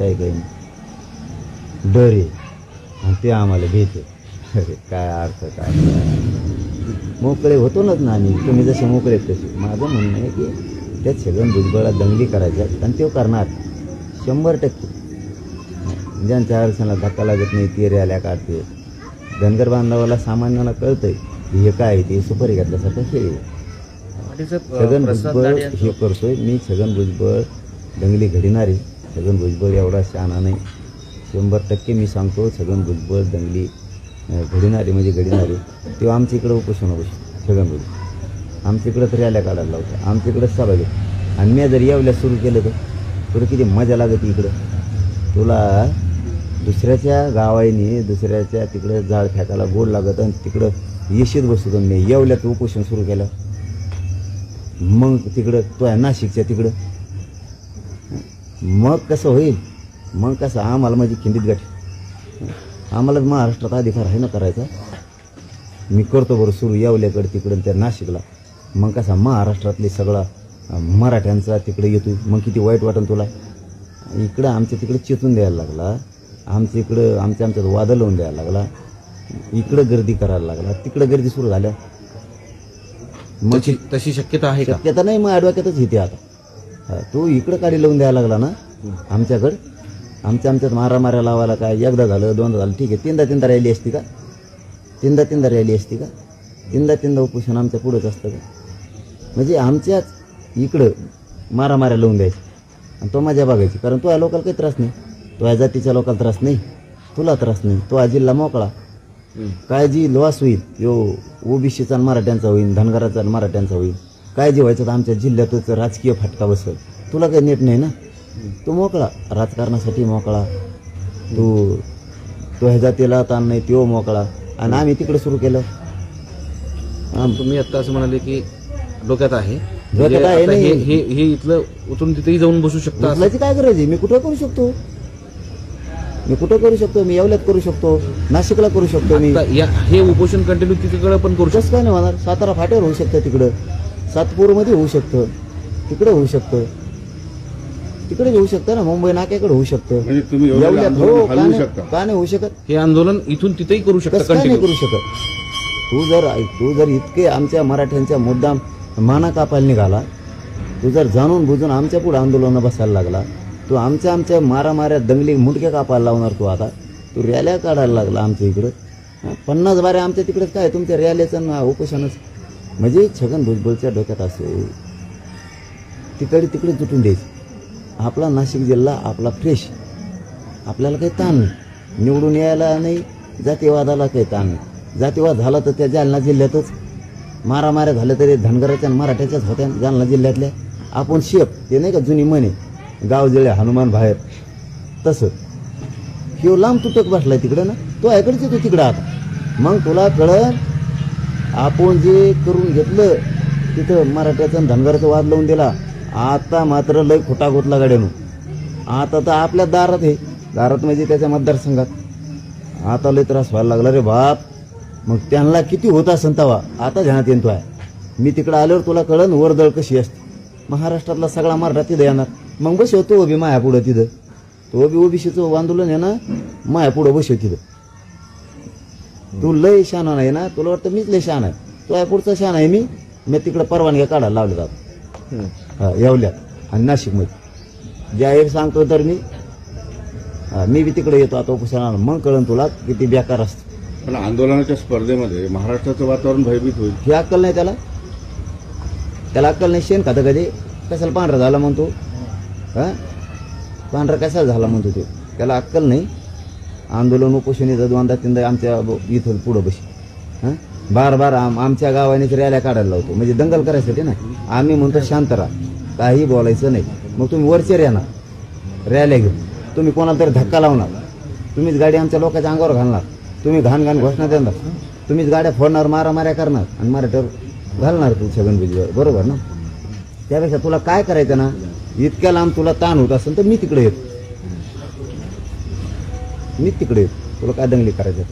काय काही डर आहे. आणि ते आम्हाला भीते अरे काय अर्थ काय मोकळे होतोच ना आम्ही. तुम्ही जसे मोकळे तसे. माझं म्हणणं आहे की त्या छगन भुजबळा दंगली करायच्या आणि ते करणार. शंभर टक्के. ज्यांच्या अडचणला धक्का लागत नाही ते रॅल्या काढते. धनगर बांधवाला सामान्याला कळतंय की हे काय आहे ते सुपारी घातल्यासारखं खेळ छगन भुजबळ हे करतोय. मी छगन भुजबळ दंगली घडणारे छगन भुजबळ एवढा शहाणा नाही. शंभर टक्के मी सांगतो छगन भुजबळ दंगली अं, घडणारे म्हणजे घडणारे तेव्हा आमच्या इकडं उपोषण बस छगन भुजबळ. आमच्या इकडं तर रॅल्या काढायला लावतं. आमच्या इकडं सभा घेत आणि मी जर यावल्या सुरू केलं तर तुला किती मजा लागत इकडं. तुला दुसऱ्याच्या गावाईने दुसऱ्याच्या तिकडं जाळ फेकायला गोड लागत आणि तिकडं येशीत बसतो मी. येवल्यात उपोषण सुरू केलं. मग तिकडं तो आहे नाशिकच्या तिकडं. मग कसं होईल? मग कसं? आम्हाला माझी खिंडीत गाठी आम्हाला महाराष्ट्रात अधिकार आहे ना करायचा? मी करतो बरं सुरू येवल्याकडे तिकडं त्या नाशिकला. मग कसा? महाराष्ट्रातले सगळा मराठ्यांचा तिकडे येतो मग किती वाईट वाटेल तुला? इकडं आमच्या तिकडे चेतून द्यायला लागला. आमच्या इकडं आमच्या आमच्यात वादळ लावून द्यायला लागला. इकडं गर्दी करायला लागला. तिकडं गर्दी सुरू झाल्या. मग तशी शक्यता आहे का? शक्यता नाही मग ॲडव्होकेटच येते आता. तू इकडं काढी लावून द्यायला लागला ना आमच्याकडं. आमच्या आमच्यात मारा मारा लावायला काय एकदा झालं दोनदा झालं ठीक आहे. तीनदा तीनदा रॅली असती का? तीनदा तीनदा रॅली असती का? तीनदा तीनदा उपोषण आमच्या पुढंच असतं का? म्हणजे आमच्याच इकडं मारा मारा लावून द्यायची आणि तो मजा बघायची कारण तो या लोकांना काही त्रास नाही. तो या जातीच्या लोकांना त्रास नाही. तुला त्रास नाही. तो जिल्हा मोकळा. काय जी लॉस होईल. यो ओबीसीचा आणि मराठ्यांचा होईल धनगराचा आणि मराठ्यांचा होईल. काय जे व्हायचं तर आमच्या जिल्ह्यातच राजकीय फटका बसेल. तुला काही नेट नाही ना? तू मोकळा. राजकारणासाठी मोकळा. तू तो ह्या जातीला ताण नाही तो मोकळा. आणि आम्ही तिकडे सुरू केलं. तुम्ही आता असं म्हणाले की डोक्यात आहे. डोक्यात म्हणजे आहे आता हे. हे हे इथलं उतरून तिथेही जाऊन बसू शकता असं? उचलायची काय गरज आहे? मी कुठं करू शकतो? मी कुठं करू शकतो? मी येवल्यात करू शकतो. नाशिकला करू शकतो मी. आता या हे उपोषण कंटिन्यू तिकडे पण करू शकतो कसं काय नाही होणार? सातारा फाट्यावर होऊ शकतं तिकडं. सातपूरमध्ये होऊ शकतं. तिकडं होऊ शकतं. तिकडे होऊ शकतं ना मुंबई नाक्याकडे होऊ शकतं. म्हणजे तुम्ही एवढं येवल्यात आंदोलन हो का हलवू नाही शकता? का नाही होऊ शकत. हे आंदोलन इथून तिथेही करू शकता कसं काय नाही कंटिन्यू करू शकत? तू जर तू जर इतके आमच्या मराठ्यांच्या मुद्दाम माना कापायला निघाला तू जर जाणून बुजून आमच्या पुढे आंदोलन बसायला लागला तू आमच्या आमच्या मारामाऱ्या दंगली मुंडक्या कापायला लावणार तू आता. तू रॅल्या काढायला लागला आमच्या इकडं. हा, पन्नास बाऱ्या आमच्या तिकडेच काय तुमच्या रॅल्याचं ना उपोषणच. म्हणजे छगन भुजबळच्या डोक्यात असेल तिकडे तिकडे तुटून द्यायचं. आपला नाशिक जिल्हा आपला फ्रेश आपल्याला काही ताण निवडून यायला नाही जातीवादाला काही ताण नाही. जातीवाद झाला तर त्या जालना जिल्ह्यातच मारामाऱ्या झाल्या तरी धनगराच्या आणि मराठ्याच्याच होत्या जालना जिल्ह्यातल्या. आपण शेप ते नाही का जुनी म्हणे गाव जळे हनुमान बाहेर. तसं. ह्यो लांब तुटक बसलाय तिकडं ना. तो ऐकडचे येतो तिकडं आता. मग तुला कळत आपण जे करून घेतलं तिथं मराठ्याचं धनगरचं वाद लावून दिला. आता मात्र लय खोटा गोतला गाड्यानं. आता तर आपल्या दारात आहे. दारात म्हणजे त्याच्या मतदारसंघात. आता लय त्रास व्हायला लागला रे बाप. मग त्यांना किती होत संतावा आता ध्यानात येतो आहे मी तिकडं आल्यावर तुला कळन वरदळ कशी असते. महाराष्ट्रातला सगळा मराठा तिथं येणार. मग बसव तो बी माया पुढं तिथं. तो बी ओबीसीचं आंदोलन आहे ना माया पुढं बसव तिथं. तू लय शहाणा नाही ना? तुला वाटतं मीच लय शहाणा आहे? तो पुढचा शहाणा आहे मी. मी तिकडं परवानग्या काढायला लावले जातो हा, येवल्यात. आणि नाशिकमध्ये. जाहीर सांगतो तर मी. मी बी तिकडे येतो आता उपोषणाला. मग कळन तुला किती बेकार असतं. पण आंदोलनाच्या स्पर्धेमध्ये महाराष्ट्राचं वातावरण भयभीत होईल. ही अक्कल नाही त्याला? त्याला अक्कल नाही शेण खातं कधी? कशाला पांढरा झाला म्हणतो? हा? पांढरा कशाला झाला म्हणतो ते? त्याला अक्कल नाही. आंदोलन उपोषण दोनदा तीनदा आमच्या इथं पुढं बशी. हां? बार बार आम आमच्या गावानेच रॅल्या काढायला लावतो. म्हणजे दंगल करायसाठी ना? आम्ही म्हणतो शांत राहा. काही बोलायचं नाही. मग तुम्ही वरचेर येणार. रॅल्या घेऊन. तुम्ही कोणाला तरी धक्का लावणार. तुम्हीच गाडी आमच्या लोकांच्या अंगावर घालणार. तुम्ही घाण घाण घोषणा देणार. तुम्हीच गाड्या फोडणार मारामाऱ्या करणार आणि मराठ्यावर घालणार तू छगन भुजबळ बरोबर ना? त्यापेक्षा तुला काय करायचं ना? इतक्या लांब तुला ताण होत असेल तर मी तिकडे येतो. मी तिकडे येतो. तुला काय दंगली करायचं